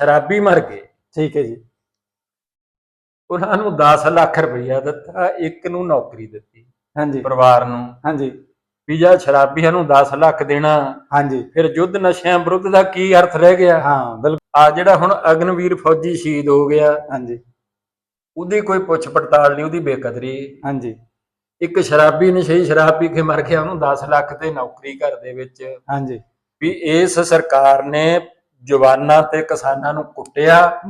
ਸ਼ਰਾਬੀ ਮਰ ਗਏ। ਠੀਕ ਹੈ ਜੀ। ਉਹਨਾਂ ਨੂੰ 10 ਲੱਖ ਰੁਪਈਆ ਦਿੱਤਾ ਇੱਕ ਨੂੰ ਨੌਕਰੀ ਦਿੱਤੀ। ਹਾਂਜੀ। ਪਰਿਵਾਰ ਨੂੰ। ਹਾਂਜੀ। ਵੀ ਜਾਂ ਸ਼ਰਾਬੀਆਂ ਨੂੰ 10 ਲੱਖ ਦੇਣਾ। ਹਾਂਜੀ। ਫਿਰ ਯੁੱਧ ਨਸ਼ਿਆਂ ਵਿਰੁੱਧ ਦਾ ਕੀ ਅਰਥ ਰਹਿ ਗਿਆ? ਹਾਂ ਬਿਲਕੁਲ। ਆ ਜਿਹੜਾ ਹੁਣ ਅਗਨਵੀਰ ਫੌਜੀ ਸ਼ਹੀਦ ਹੋ ਗਿਆ। ਹਾਂਜੀ। ਉਹਦੀ ਕੋਈ ਪੁੱਛ ਪੜਤਾਲ ਨਹੀਂ ਉਹਦੀ ਬੇਕਦਰੀ। ਹਾਂਜੀ। ਇੱਕ ਸ਼ਰਾਬੀ ਨਸ਼ਈ ਸ਼ਰਾਬ ਪੀ ਕੇ ਮਰ ਗਿਆ ਉਹਨੂੰ 10 ਲੱਖ ਤੇ ਨੌਕਰੀ ਘਰ ਦੇ ਵਿੱਚ। ਹਾਂਜੀ। ਵੀ ਇਸ ਸਰਕਾਰ ਨੇ ਜਵਾਨਾਂ ਤੇ ਕਿਸਾਨਾਂ ਨੂੰ ਕੁੱਟਿਆ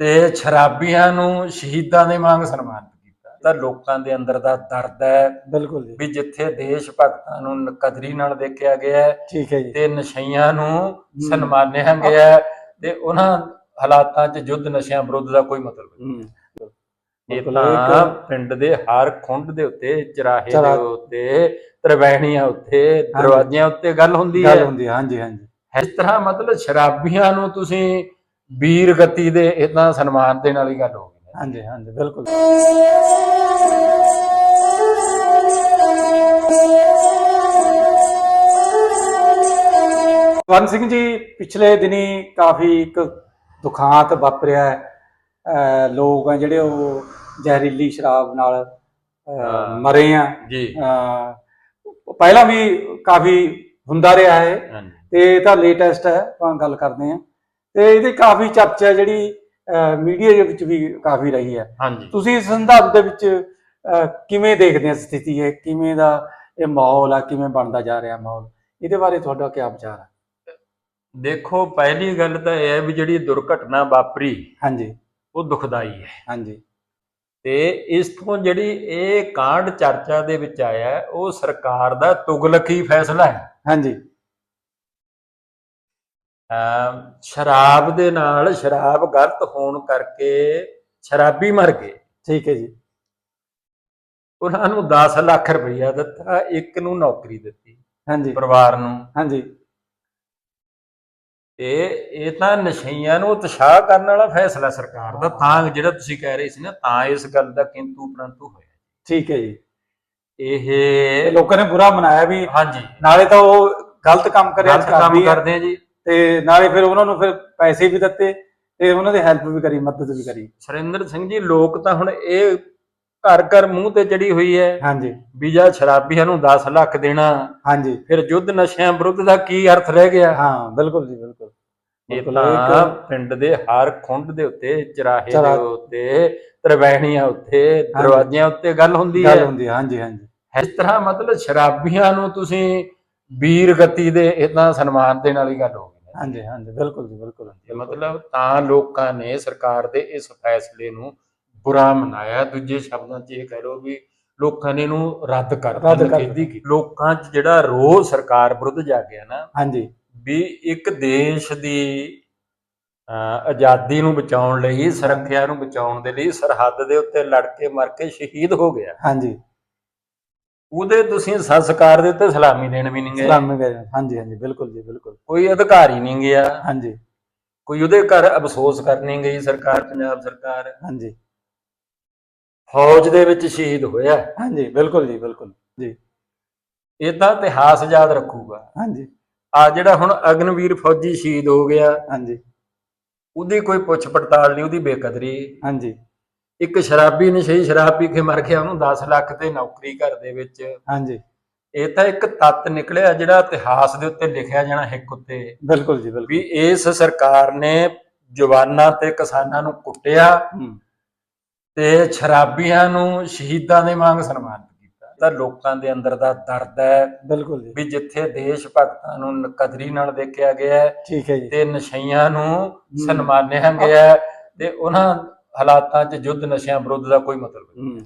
ਤੇ ਸ਼ਰਾਬੀਆਂ ਨੂੰ ਸ਼ਹੀਦਾਂ ਦੇ ਵਾਂਗ ਸਨਮਾਨਿਤ ਕੀਤਾ। ਤਾਂ ਲੋਕਾਂ ਦੇ ਅੰਦਰ ਦਾ ਦਰਦ ਹੈ ਬਿਲਕੁਲ ਜੀ। ਵੀ ਜਿੱਥੇ ਦੇਸ਼ ਭਗਤਾਂ ਨੂੰ ਨ- ਕਦਰੀ ਨਾਲ ਦੇਖਿਆ ਗਿਆ ਹੈ ਠੀਕ ਹੈ ਜੀ। ਤੇ ਨਸ਼ਈਆਂ ਨੂੰ ਸਨਮਾਨਿਆ ਗਿਆ ਹੈ ਤੇ ਉਹਨਾਂ ਹਾਲਾਤਾਂ 'ਚ ਯੁੱਧ ਨਸ਼ਿਆਂ ਵਿਰੁੱਧ ਦਾ ਕੋਈ ਮਤਲਬ ਨਹੀਂ। ਇਹ ਤਾਂ ਪਿੰਡ ਦੇ ਹਰ ਖੁੰਡ ਦੇ ਉੱਤੇ ਚਰਾਹੇ ਦੇ ਉੱਤੇ ਤਰਵੈਣੀਆਂ ਉੱਤੇ ਦਰਵਾਜ਼ਿਆਂ ਉੱਤੇ ਗੱਲ ਹੁੰਦੀ ਗੱਲ ਹੈ। ਹੁੰਦੀ ਹੈ, ਹਾਂਜੀ ਹਾਂਜੀ। ਇਸ ਤਰ੍ਹਾਂ ਮਤਲਬ ਸ਼ਰਾਬੀਆਂ ਨੂੰ ਤੁਸੀਂ ਵੀਰ ਗਤੀ ਦੇ ਇਦਾਂ ਸਨਮਾਨ ਦੇਣ ਵਾਲੀ ਗੱਲ ਹੋ ਗਈ ਹਾਂਜੀ ਹਾਂਜੀ ਬਿਲਕੁਲ। ਵਨ ਸਿੰਘ ਜੀ ਪਿਛਲੇ ਦਿਨੀ ਕਾਫੀ ਇੱਕ ਦੁਖਾਂਤ ਵਾਪਰਿਆ ਹੈ। ਅਹ ਲੋਕ ਆ ਜਿਹੜੇ ਉਹ ਜ਼ਹਿਰੀਲੀ ਸ਼ਰਾਬ ਨਾਲ। ਮਰੇ ਆ। ਜੀ। ਪਹਿਲਾਂ ਵੀ ਕਾਫੀ ਹੁੰਦਾ ਰਿਹਾ ਹੈ। ਹਾਂਜੀ। ਤੇ ਇਹ ਤਾਂ ਲੇਟੈਸਟ ਹੈ ਆਪਾਂ ਗੱਲ ਕਰਦੇ ਹਾਂ। ਤੇ ਇਹਦੀ ਕਾਫੀ ਚਰਚਾ ਜਿਹੜੀ ਮੀਡੀਆ ਦੇ ਵਿੱਚ ਵੀ ਕਾਫੀ ਰਹੀ ਹੈ। ਹਾਂਜੀ। ਤੁਸੀਂ ਇਸ ਸੰਦਰਭ ਦੇ ਵਿੱਚ ਕਿਵੇਂ ਦੇਖਦੇ ਆ ਸਥਿਤੀ ਹੈ ਕਿਵੇਂ ਦਾ ਇਹ ਮਾਹੌਲ ਆ? ਕਿਵੇਂ ਬਣਦਾ ਜਾ ਰਿਹਾ ਮਾਹੌਲ? ਇਹਦੇ ਬਾਰੇ ਤੁਹਾਡਾ ਕੀ ਵਿਚਾਰ ਹੈ? ਦੇਖੋ ਪਹਿਲੀ ਗੱਲ ਤਾਂ ਇਹ ਹੈ ਵੀ ਜਿਹੜੀ ਦੁਰਘਟਨਾ ਵਾਪਰੀ ਹਾਂਜੀ। ਉਹ ਦੁਖਦਾਈ ਹੈ। ਹਾਂਜੀ। ਤੇ ਇਸ ਤੋਂ ਜਿਹੜੀ ਇਹ ਕਾਂਡ ਚਰਚਾ ਦੇ ਵਿੱਚ ਆਇਆ ਉਹ ਸਰਕਾਰ ਦਾ ਤੁਗਲਕੀ ਫੈਸਲਾ ਹੈ। ਹਾਂਜੀ। ਸ਼ਰਾਬ ਦੇ ਨਾਲ ਸ਼ਰਾਬ ਗਲਤ ਹੋਣ ਕਰਕੇ ਸ਼ਰਾਬੀ ਮਰ ਗਏ। ਠੀਕ ਹੈ ਜੀ। ਉਹਨਾਂ ਨੂੰ 10 ਲੱਖ ਰੁਪਈਆ ਦਿੱਤਾ ਇੱਕ ਨੂੰ ਨੌਕਰੀ ਦਿੱਤੀ ਹਾਂਜੀ। ਪਰਿਵਾਰ ਨੂੰ। ਹਾਂਜੀ। ਤੇ ਇਹ ਤਾਂ ਨਸ਼ਈਆਂ ਨੂੰ ਉਤਸ਼ਾਹ ਕਰਨ ਵਾਲਾ ਫੈਸਲਾ ਸਰਕਾਰ ਦਾ। ਤਾਂ ਜਿਹੜਾ ਤੁਸੀਂ ਕਹਿ ਰਹੇ ਸੀ ਨਾ ਤਾਂ ਇਸ ਗੱਲ ਦਾ ਕਿੰਤੂ ਪਰੰਤੂ ਹੋਇਆ। ਠੀਕ ਹੈ ਜੀ। ਇਹ ਲੋਕਾਂ ਨੇ ਬੁਰਾ ਮਨਾਇਆ ਵੀ ਹਾਂਜੀ। ਨਾਲੇ ਤਾਂ ਉਹ ਗਲਤ ਕੰਮ ਕਰਿਆ ਗਲਤ ਕੰਮ ਕਰਦੇ ਆ ਜੀ। ਤੇ ਨਾਲੇ ਫਿਰ ਉਹਨਾਂ ਨੂੰ ਫਿਰ ਪੈਸੇ ਵੀ ਦਿੱਤੇ ਤੇ ਉਹਨਾਂ ਦੀ ਹੈਲਪ ਵੀ ਕਰੀ ਮਦਦ ਵੀ ਕਰੀ। ਸੁਰਿੰਦਰ ਸਿੰਘ ਜੀ ਲੋਕ ਤਾਂ ਹੁਣ ਇਹ ਘਰ ਘਰ ਮੂੰਹ ਤੇ ਚੜੀ ਹੋਈ ਹੈ। ਹਾਂਜੀ। ਵੀ ਜਾਂ ਸ਼ਰਾਬੀਆਂ ਨੂੰ 10 ਲੱਖ ਦੇਣਾ। ਹਾਂਜੀ। ਫਿਰ ਯੁੱਧ ਨਸ਼ਿਆਂ ਵਿਰੁੱਧ ਦਾ ਕੀ ਅਰਥ ਰਹਿ ਗਿਆ? ਹਾਂ ਬਿਲਕੁਲ ਜੀ ਬਿਲਕੁਲ। ਇਹ ਤਾਂ ਪਿੰਡ ਦੇ ਹਰ ਖੁੰਡ ਦੇ ਉੱਤੇ ਚਰਾਹੇ ਦੇ ਉੱਤੇ ਤਰਵੈਣੀਆਂ ਉੱਤੇ ਦਰਵਾਜ਼ਿਆਂ ਉੱਤੇ ਗੱਲ ਹੁੰਦੀ ਗੱਲ ਹੈ ਹੁੰਦੀ ਹੈ ਹਾਂਜੀ ਹਾਂਜੀ। ਇਸ ਤਰ੍ਹਾਂ ਮਤਲਬ ਸ਼ਰਾਬੀਆਂ ਨੂੰ ਤੁਸੀਂ ਵੀਰ ਗਤੀ ਦੇ ਇਦਾਂ ਸਨਮਾਨ ਦੇਣ ਵਾਲੀ ਗੱਲ ਹੈ। ਹਾਂਜੀ ਹਾਂਜੀ ਬਿਲਕੁਲ ਜੀ ਬਿਲਕੁਲ ਤੇ ਮਤਲਬ ਤਾਂ ਲੋਕਾਂ ਨੇ ਸਰਕਾਰ ਦੇ ਇਸ ਫੈਸਲੇ ਨੂੰ ਬੁਰਾ ਮਨਾਇਆ। ਦੂਜੇ ਸ਼ਬਦਾਂ 'ਚ ਇਹ ਕਹਿ ਲਓ ਵੀ ਲੋਕਾਂ ਨੇ ਇਹਨੂੰ ਰੱਦ ਕਰ ਰੱਦ ਕਰ ਨਿਖੇਧੀ ਕੀਤੀ ਲੋਕਾਂ 'ਚ ਜਿਹੜਾ ਰੋਹ ਸਰਕਾਰ ਵਿਰੁੱਧ ਜਾਗਿਆ ਨਾ ਹਾਂਜੀ। ਵੀ ਇੱਕ ਦੇਸ਼ ਦੀ ਆਜ਼ਾਦੀ ਨੂੰ ਬਚਾਉਣ ਲਈ ਸੁਰੱਖਿਆ ਨੂੰ ਬਚਾਉਣ ਦੇ ਲਈ ਸਰਹੱਦ ਦੇ ਉੱਤੇ ਲੜ ਕੇ ਮਰ ਕੇ ਸ਼ਹੀਦ ਹੋ ਗਿਆ। ਹਾਂਜੀ। ਉਹਦੇ ਤੁਸੀਂ ਸੰਸਕਾਰ ਦੇ ਉੱਤੇ ਸਲਾਮੀ ਦੇਣ ਵੀ ਨਹੀਂ ਗਏ। ਸਲਾਮੀ ਕਰੇ ਹਾਂਜੀ ਹਾਂਜੀ ਬਿਲਕੁਲ ਜੀ ਬਿਲਕੁਲ। ਕੋਈ ਅਧਿਕਾਰੀ ਨਹੀਂ ਗਿਆ। ਹਾਂਜੀ। ਕੋਈ ਉਹਦੇ ਘਰ ਅਫਸੋਸ ਕਰਨੀ ਗਈ ਸਰਕਾਰ ਪੰਜਾਬ ਸਰਕਾਰ। ਹਾਂਜੀ। ਫੌਜ ਦੇ ਵਿੱਚ ਸ਼ਹੀਦ ਹੋਇਆ। ਹਾਂਜੀ ਬਿਲਕੁਲ ਜੀ ਬਿਲਕੁਲ ਜੀ। ਇਹ ਤਾਂ ਇਤਿਹਾਸ ਯਾਦ ਰੱਖੂਗਾ। ਹਾਂਜੀ। ਆ ਜਿਹੜਾ ਹੁਣ ਅਗਨਵੀਰ ਫੌਜੀ ਸ਼ਹੀਦ ਹੋ ਗਿਆ ਹਾਂਜੀ। ਉਹਦੀ ਕੋਈ ਪੁੱਛ ਪੜਤਾਲ ਨਹੀਂ ਉਹਦੀ ਬੇਕਦਰੀ। ਹਾਂਜੀ। ਇੱਕ ਸ਼ਰਾਬੀ ਨਸ਼ਈ ਸ਼ਰਾਬ ਪੀ ਕੇ ਮਰ ਗਿਆ ਉਹਨੂੰ 10 ਲੱਖ ਤੇ ਨੌਕਰੀ ਘਰ ਦੇ ਵਿੱਚ। ਹਾਂਜੀ। ਇਹ ਤਾਂ ਇੱਕ ਤੱਤ ਨਿਕਲਿਆ ਜਿਹੜਾ ਇਤਿਹਾਸ ਦੇ ਉੱਤੇ ਲਿਖਿਆ ਜਾਣਾ ਹਿੱਕ ਉੱਤੇ। ਬਿਲਕੁਲ ਜੀ ਬਿਲਕੁਲ। ਵੀ ਇਸ ਸਰਕਾਰ ਨੇ ਜਵਾਨਾਂ ਤੇ ਕਿਸਾਨਾਂ ਨੂੰ ਕੁੱਟਿਆ ਤੇ ਸ਼ਰਾਬੀਆਂ ਨੂੰ ਸ਼ਹੀਦਾਂ ਦੇ ਵਾਂਗ ਸਨਮਾਨਿਤ ਕੀਤਾ। ਤਾਂ ਲੋਕਾਂ ਦੇ ਅੰਦਰ ਦਾ ਦਰਦ ਹੈ ਬਿਲਕੁਲ ਜੀ। ਵੀ ਜਿੱਥੇ ਦੇਸ਼ ਭਗਤਾਂ ਨੂੰ ਨ- ਕਦਰੀ ਨਾਲ ਦੇਖਿਆ ਗਿਆ ਹੈ ਠੀਕ ਹੈ ਜੀ। ਤੇ ਨਸ਼ਈਆਂ ਨੂੰ ਸਨਮਾਨਿਆ ਗਿਆ ਤੇ ਉਹਨਾਂ ਹਾਲਾਤਾਂ 'ਚ ਯੁੱਧ ਨਸ਼ਿਆਂ ਵਿਰੁੱਧ ਦਾ ਕੋਈ ਮਤਲਬ ਨਹੀਂ।